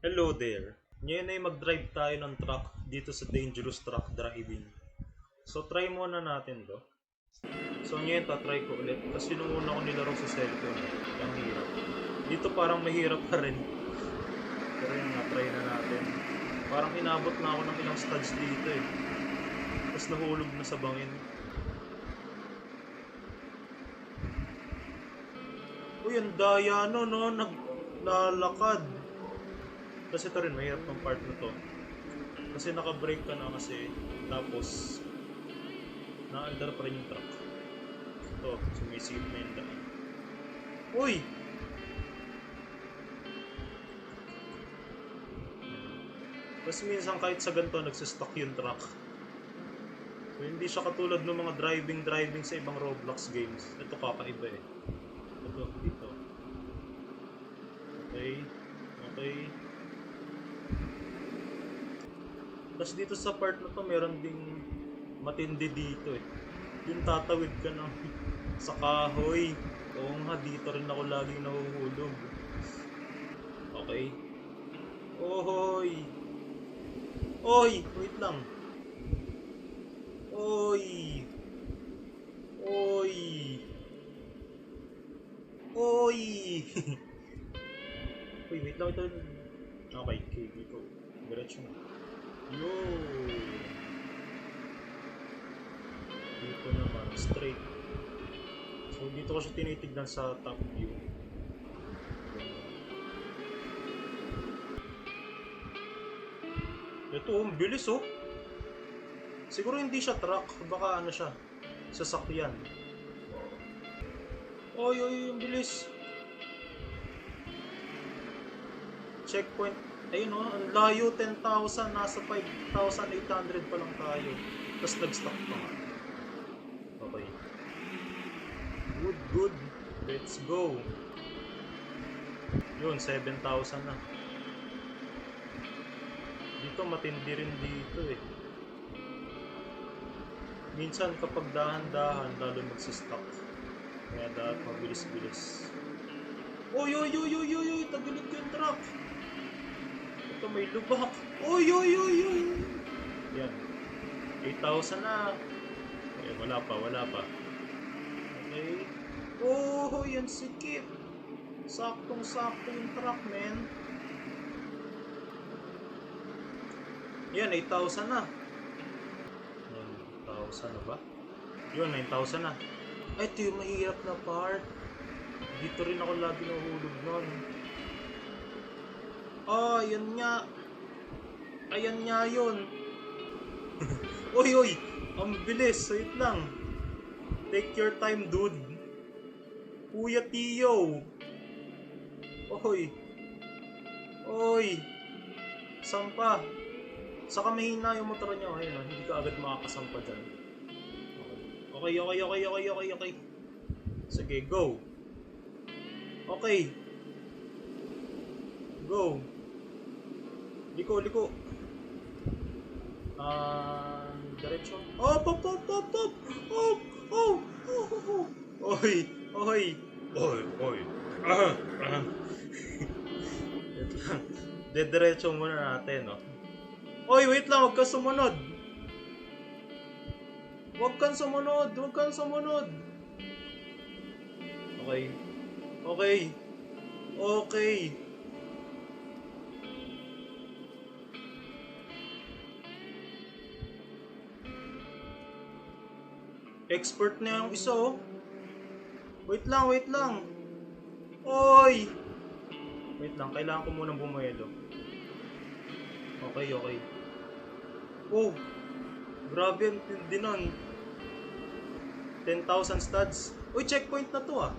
Hello there. Ngayon ay mag-drive tayo ng truck dito sa Dangerous Truck Driving. So try muna natin to. So ngayon tatry ko ulit kasi nung una ko nilaro sa cellphone, ang hirap. Dito parang mahirap pa rin. Pero yung nga, try na natin. Parang inabot na ako ng ilang studs dito eh. Tapos nahulog na sa bangin. Uy, ang daya no, no? Naglalakad. Kasi ito rin, mahirap ng part na to. Kasi naka-brake ka na kasi. Tapos, naandar pa rin yung truck. Ito, sumisigit na yung daan. Uy! Tapos minsan kahit sa ganito, nagsistock yung truck. So, hindi siya katulad ng mga driving-driving sa ibang Roblox games. Ito kakaiba eh. Ito, dito. Okay. Okay. Tapos dito sa part na to, meron ding matindi dito eh. Yung tatawid ka ng sa kahoy. Oo nga, dito rin ako laging nahuhulog. Okay. Ohoy! Oy! Wait lang. Oy! Oy! Oy! Uy, wait lang ito. Okay, okay, dito. Diretso na. Yo! Dito naman, straight. So, dito ko siya tinitignan sa top view. Ito, ang bilis oh. Siguro hindi siya truck, baka ano siya, sasakyan. Oy, oy, ang bilis. Checkpoint. Ayun oh, ang layo 10,000, nasa 5,800 pa lang tayo. Tapos nag-stop pa. Okay. Good, good. Let's go. Yun, 7,000 na. Dito matindi rin dito eh. Minsan kapag dahan-dahan lalo magsistop. Kaya dapat mabilis-bilis. Oy, oy, oy, oy, oy, oy, tagilid yung truck. Ito may lubak. Oy, oy, oy, oy. Yan. 8,000 na. Eh, wala pa, wala pa. Okay. Oh, yan sikip. Saktong-sakto yung truck, man. Yan, 8,000 na. Yan, 8,000 na ba? Yun, 9,000 na. Ay, ito yung mahirap na part. Dito rin ako lagi nahulog nun. Ah, yan nga. Ayan nga yun. oy, oy! Ang bilis. Wait lang. Take your time, dude. Kuya Tio. Oy. Oy. Sampa. Saka mahina yung motor niya. Ayun, ah, hindi ka agad makakasampa dyan. Okay, okay, okay, okay, okay, okay. Sige, go. Okay. Go. Liko, liko. Ah, diretso. Oh, pop, pop, pop, pop. Oh, oh, oh, oh, oh. Oy, oy. Oy, oy. Ah, ah. Wait lang. Dediretso muna natin, no. Oy, wait lang, huwag kang sumunod. Huwag kang sumunod, huwag kang sumunod. Okay. Okay. Okay. Expert na yung isa oh. Wait lang, wait lang. Oy! Wait lang, kailangan ko munang bumayelo. Okay, okay. Oh! Grabe ang tindi nun. 10,000 studs. Uy, checkpoint na to ah.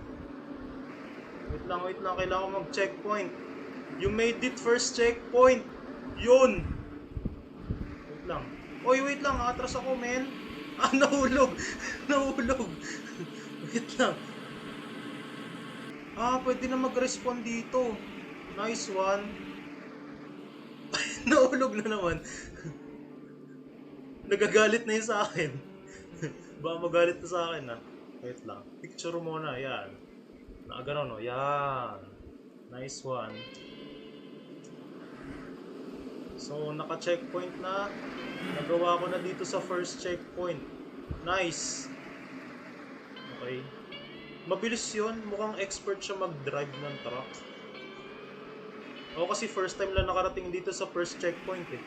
Wait lang, wait lang. Kailangan ko mag-checkpoint. You made it first checkpoint. Yun! Wait lang. Uy, wait lang. Atras ako, men. Ah, nahulog. nahulog. wait lang. Ah, pwede na mag-respawn dito. Nice one. nahulog na naman. Nagagalit na yun sa akin. Baka magalit na sa akin ah. Wait lang. Picture muna. Yan. Nakagano no? Yan. Nice one. So, naka-checkpoint na. Nagawa ko na dito sa first checkpoint. Nice. Okay. Mabilis yun. Mukhang expert siya mag-drive ng truck. Ako kasi first time lang nakarating dito sa first checkpoint eh.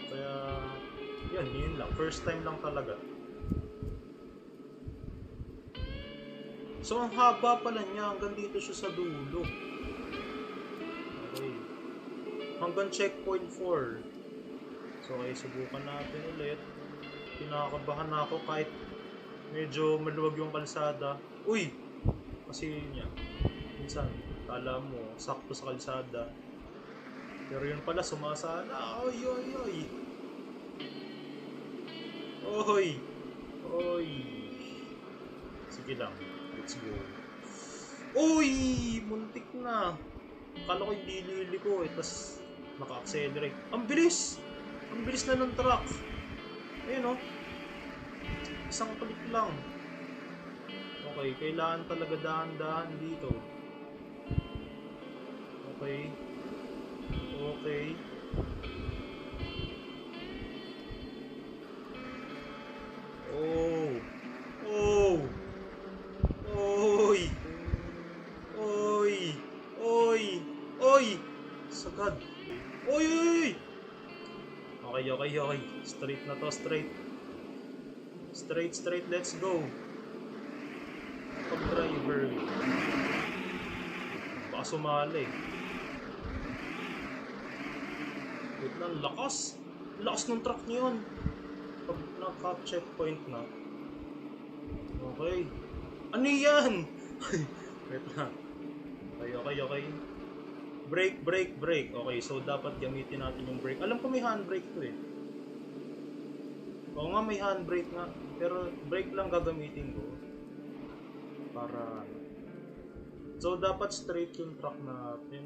Kaya, yun, yun lang. First time lang talaga. So, ang haba pala niya. Hanggang dito siya sa dulo. Hanggang checkpoint 4. So, okay, subukan natin ulit. Kinakabahan na ako kahit medyo maluwag yung kalsada. Uy! Kasi yun niya. Minsan, kala mo, sakto sa kalsada. Pero yun pala, sumasana. Oy, oy, oy! Oy! Oy! Sige lang. Let's go. Uy! Muntik na. Akala ko hindi lili ko eh. Tapos naka-accelerate. Ang bilis! Ang bilis na ng truck. Ayun oh. Isang click lang. Okay, kailangan talaga dahan-dahan dito. Okay. Okay. Oh. Oh. Oy. Oy. Oy. Oy. Sagad. Oy, oy, oy. Okay, okay, okay. Straight na to, straight. Straight, straight, let's go. Pag-driver. Baka sumali. Wait na, ang lakas. Lakas ng truck niyo. Pag naka-checkpoint na. Okay. Ano yan? Wait na. Okay, okay, okay. Brake, brake, brake. Okay, so dapat gamitin natin yung brake. Alam ko may handbrake to eh. Oo nga, may handbrake nga. Pero brake lang gagamitin ko. Para... So, dapat straight yung truck natin.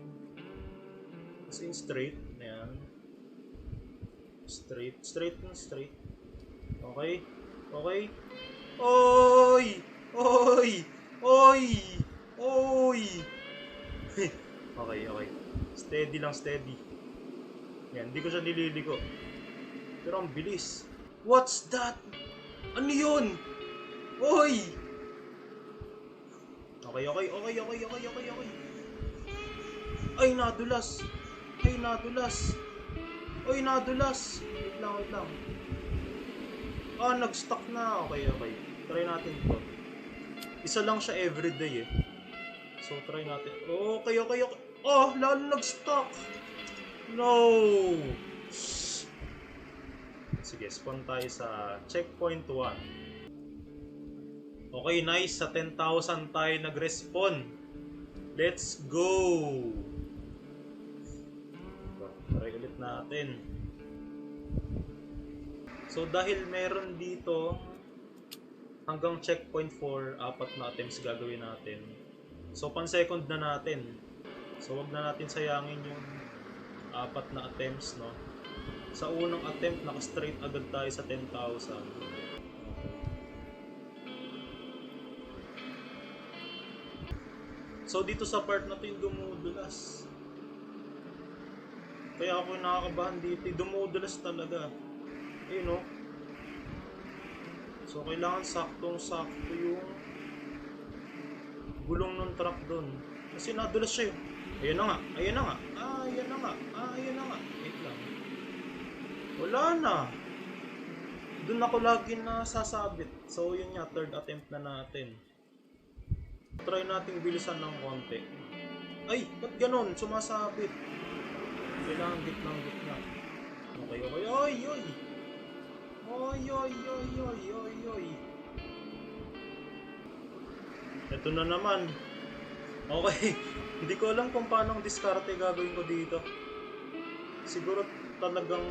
As in straight. Ayan. Straight. Straight na straight. Okay? Okay? Oy! Oy! Oy! Oy! okay, okay. Steady lang, steady. Yan, hindi ko siya nililiko. Pero ang bilis. What's that? Ano yun? Oy! Okay, okay, okay, okay, okay, okay, okay. Ay, nadulas. Ay, nadulas. Ay, nadulas. Wait lang, wait lang. Ah, nag-stuck na. Okay, okay. Try natin to. Isa lang siya everyday eh. So, try natin. Okay, okay, okay. Oh, lalo nag-stuck. No! Sige, spawn tayo sa checkpoint 1. Okay, nice. Sa 10,000 tayo nag-respawn. Let's go! Try ulit natin. So, dahil meron dito hanggang checkpoint 4, apat na attempts gagawin natin. So, pan second na natin. So, wag na natin sayangin yung apat na attempts, no? Sa unang attempt, naka-straight agad tayo sa 10,000. So, dito sa part na to yung dumudulas. Kaya ako nakakabahan dito. eh. Dumudulas talaga. Ayun, no? So, kailangan saktong-sakto yung gulong ng truck doon. Kasi nadulas siya yun. Ayun na nga, ayun na nga, ah, ayun na nga, ah, ayun na nga. Wait lang. Wala na. Doon ako lagi na sasabit. So, yun nga, third attempt na natin. Try nating bilisan ng konti. Ay, ba't ganon? Sumasabit. Kailangan gitnang gitna. Okay, okay. Oy, oy! Oy, oy, oy, oy, oy, oy. Ito na naman. Okay. Hindi ko alam kung paano ang diskarte gagawin ko dito. Siguro talagang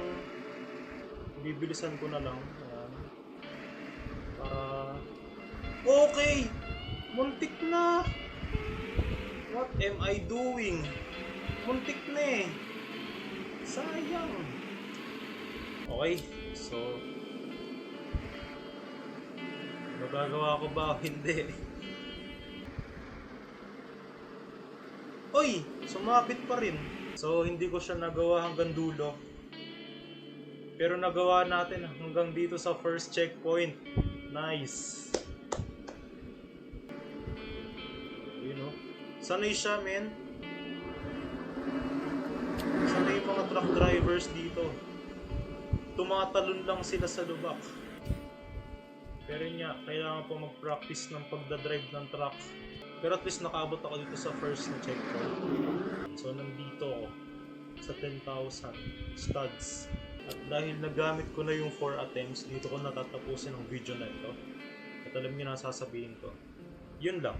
bibilisan ko na lang. Ayan. Para... Okay! Muntik na! What am I doing? Muntik na eh. Sayang. Okay, so... Magagawa ko ba hindi? Oy! Sumabit pa rin. So, hindi ko siya nagawa hanggang dulo. Pero nagawa natin hanggang dito sa first checkpoint. Nice. You know? Sanay siya, men. Sanay yung mga truck drivers dito. Tumatalon lang sila sa lubak. Pero yun nga, kailangan pa mag-practice ng pagdadrive ng truck. Pero at least nakaabot ako dito sa first na checkpoint. So nandito ako sa 10,000 studs. At dahil nagamit ko na yung 4 attempts, dito ko natatapusin ang video na ito. At alam niyo na sasabihin ko. Yun lang.